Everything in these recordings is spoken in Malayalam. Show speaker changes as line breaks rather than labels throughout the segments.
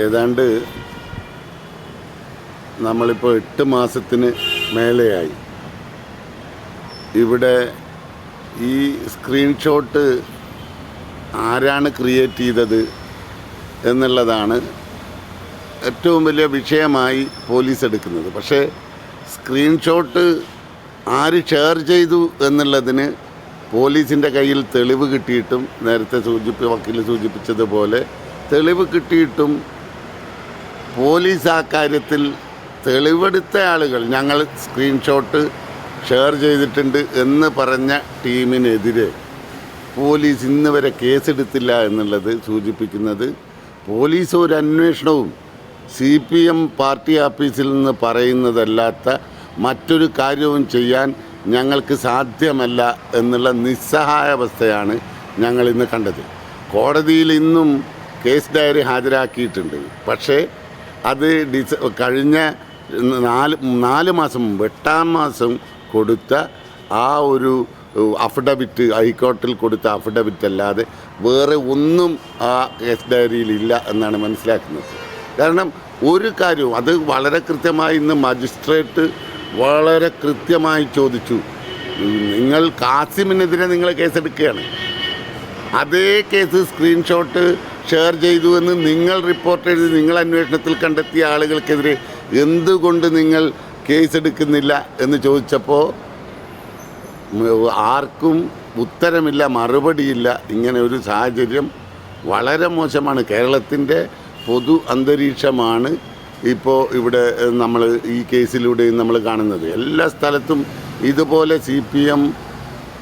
ഏതാണ്ട് നമ്മളിപ്പോൾ എട്ട് മാസത്തിന് മേലെയായി. ഇവിടെ ഈ സ്ക്രീൻഷോട്ട് ആരാണ് ക്രിയേറ്റ് ചെയ്തത് എന്നുള്ളതാണ് ഏറ്റവും വലിയ വിഷയമായി പോലീസ് എടുക്കുന്നത്. പക്ഷേ സ്ക്രീൻഷോട്ട് ആര് ഷെയർ ചെയ്തു എന്നുള്ളതിന് പോലീസിന്റെ കയ്യിൽ തെളിവ് കിട്ടിയിട്ടും നേരത്തെ സൂചിപ്പി വക്കീൽ സൂചിപ്പിച്ചതുപോലെ തെളിവ് കിട്ടിയിട്ടും പോലീസ് ആ കാര്യത്തിൽ തെളിവെടുത്ത ആളുകൾ. ഞങ്ങൾ സ്ക്രീൻഷോട്ട് ഷെയർ ചെയ്തിട്ടുണ്ട് എന്ന് പറഞ്ഞ ടീമിനെതിരെ. പോലീസ് ഇന്ന് വരെ കേസെടുത്തില്ല എന്നുള്ളത് സൂചിപ്പിക്കുന്നത് പോലീസ് ഒരു അന്വേഷണവും സി പി എം പാർട്ടി ഓഫീസിൽ നിന്ന് പറയുന്നതല്ലാത്ത മറ്റൊരു കാര്യവും ചെയ്യാൻ ഞങ്ങൾക്ക് സാധ്യമല്ല എന്നുള്ള നിസ്സഹായാവസ്ഥയാണ് ഞങ്ങൾ ഇന്ന് കണ്ടത്. കോടതിയിൽ ഇന്നും കേസ് ഡയറി ഹാജരാക്കിയിട്ടുണ്ട്. പക്ഷേ അത് ഡിസ കഴിഞ്ഞ നാല് നാല് മാസം മുമ്പ് എട്ടാം മാസം കൊടുത്ത ആ ഒരു അഫിഡവിറ്റ് ഹൈക്കോർട്ടിൽ കൊടുത്ത അഫിഡവിറ്റ് അല്ലാതെ വേറെ ഒന്നും ആ കേസ് ഡയറിയിൽ ഇല്ല എന്നാണ് മനസ്സിലാക്കുന്നത്. കാരണം ഒരു കാര്യവും അത് വളരെ കൃത്യമായി ഇന്ന് മജിസ്ട്രേറ്റ് വളരെ കൃത്യമായി ചോദിച്ചു. നിങ്ങൾ കാസിമിനെതിരെ നിങ്ങൾ കേസെടുക്കുകയാണ് അതേ കേസ് സ്ക്രീൻഷോട്ട് ഷെയർ ചെയ്തു എന്ന് നിങ്ങൾ റിപ്പോർട്ട് എഴുതി നിങ്ങൾ അന്വേഷണത്തിൽ കണ്ടെത്തിയ ആളുകൾക്കെതിരെ എന്തുകൊണ്ട് നിങ്ങൾ കേസെടുക്കുന്നില്ല എന്ന് ചോദിച്ചപ്പോൾ ആർക്കും ഉത്തരമില്ല മറുപടിയില്ല. ഇങ്ങനെ ഒരു സാഹചര്യം വളരെ മോശമാണ്. കേരളത്തിന്റെ പൊതു അന്തരീക്ഷമാണ് ഇപ്പോൾ ഇവിടെ നമ്മൾ ഈ കേസിലൂടെയും നമ്മൾ കാണുന്നത്. എല്ലാ സ്ഥലത്തും ഇതുപോലെ സി പി എം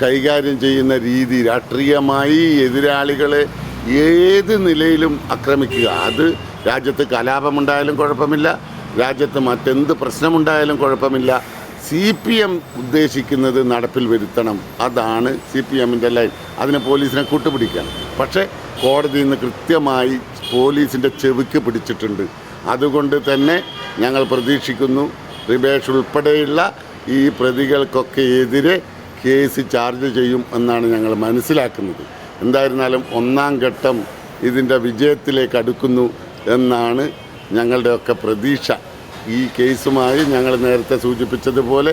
കൈകാര്യം ചെയ്യുന്ന രീതി രാഷ്ട്രീയമായി എതിരാളികളെ ഏത് നിലയിലും ആക്രമിക്കുക. അത് രാജ്യത്ത് കലാപമുണ്ടായാലും കുഴപ്പമില്ല. രാജ്യത്ത് മറ്റെന്ത് പ്രശ്നമുണ്ടായാലും കുഴപ്പമില്ല. സി പി എം ഉദ്ദേശിക്കുന്നത് നടപ്പിൽ വരുത്തണം. അതാണ് സി പി എമ്മിന്റെ ലൈൻ. അതിന് പോലീസിനെ കൂട്ടുപിടിക്കണം പക്ഷേ കോടതിയിൽ നിന്ന് കൃത്യമായി പോലീസിന്റെ ചെവിക്ക് പിടിച്ചിട്ടുണ്ട്. അതുകൊണ്ട് തന്നെ ഞങ്ങൾ പ്രതീക്ഷിക്കുന്നു റിബേഷ് ഉൾപ്പെടെയുള്ള ഈ പ്രതികൾക്കൊക്കെ എതിരെ കേസ് ചാർജ് ചെയ്യും എന്നാണ് ഞങ്ങൾ മനസ്സിലാക്കുന്നത്. എന്തായിരുന്നാലും ഒന്നാം ഘട്ടം ഇതിന്റെ വിജയത്തിലേക്ക് അടുക്കുന്നു എന്നാണ് ഞങ്ങളുടെയൊക്കെ പ്രതീക്ഷ. ഈ കേസുമായി ഞങ്ങൾ നേരത്തെ സൂചിപ്പിച്ചതുപോലെ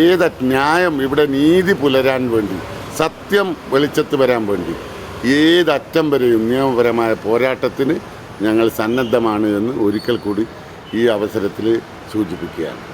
ഏത് ന്യായം ഇവിടെ നീതി പുലരാൻ വേണ്ടി സത്യം വെളിച്ചത്ത് വരാൻ വേണ്ടി ഏതറ്റം വരെയും നിയമപരമായ പോരാട്ടത്തിന് ഞങ്ങൾ സന്നദ്ധമാണ് എന്ന് ഒരിക്കൽ കൂടി ഈ അവസരത്തിൽ സൂചിപ്പിക്കുകയാണ്.